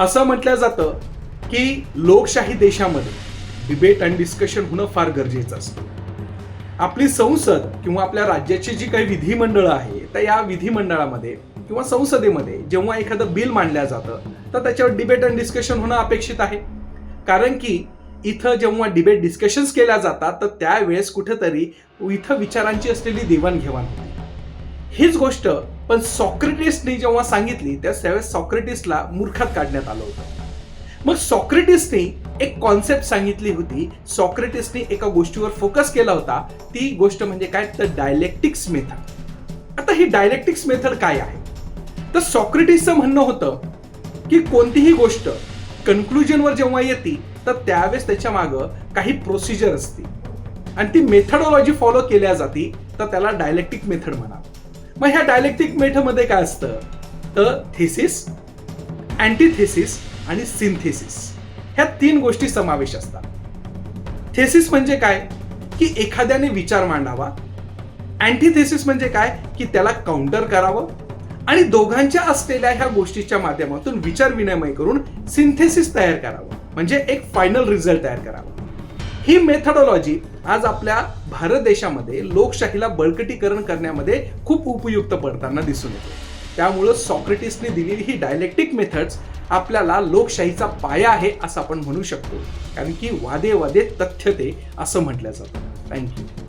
असं म्हटलं जातं की लोकशाही देशामध्ये डिबेट आणि डिस्कशन होणं फार गरजेचं असतं. आपली संसद किंवा आपल्या राज्याची जी काही विधिमंडळं आहे तर या विधिमंडळामध्ये किंवा संसदेमध्ये जेव्हा एखादं बिल मांडलं जातं तर त्याच्यावर डिबेट आणि डिस्कशन होणं अपेक्षित आहे. कारण की इथं जेव्हा डिबेट डिस्कशन्स केल्या जातात तर त्यावेळेस कुठेतरी इथं विचारांची असलेली देवाणघेवाण होते. हीच गोष्ट पण सॉक्रेटिसने जेव्हा सांगितली त्या त्यावेळेस सॉक्रेटिसला मूर्खात काढण्यात आलं होतं. मग सॉक्रेटिसने एक कॉन्सेप्ट सांगितली होती. सॉक्रेटिसने एका गोष्टीवर फोकस केला होता. ती गोष्ट म्हणजे काय? तर डायलेक्टिक्स मेथड आता ही डायलेक्टिक्स मेथड काय आहे? तर सॉक्रेटिसचं म्हणणं होतं की कोणतीही गोष्ट कन्क्लुजनवर जेव्हा येते तर त्यावेळेस त्याच्या मागं काही प्रोसिजर असते. आणि ती मेथडॉलॉजी फॉलो केल्या जाते तर त्याला डायलेक्टिक मेथड म्हणा मग ह्या डायलेक्टिक मेथडमध्ये काय असतं? तर थेसिस अँटीथेसिस आणि सिंथेसिस ह्या तीन गोष्टी समावेश असतात. थेसिस म्हणजे काय? की एखाद्याने विचार मांडावा. अँटीथेसिस म्हणजे काय? की त्याला काउंटर करावं. आणि दोघांच्या असलेल्या ह्या गोष्टीच्या माध्यमातून विचार विनिमय करून सिंथेसिस तयार करावं. म्हणजे एक फायनल रिझल्ट तयार करावा. ही मेथडॉलॉजी आज आपल्या भारत देशामध्ये लोकशाहीला बळकटीकरण करण्यामध्ये खूप उपयुक्त पडताना दिसून येते. त्यामुळं सॉक्रेटिसने दिलेली ही डायलेक्टिक मेथड्स आपल्याला लोकशाहीचा पाया आहे असं आपण म्हणू शकतो. कारण की वादे वादे तथ्य ते असं म्हटलं जातं. थँक्यू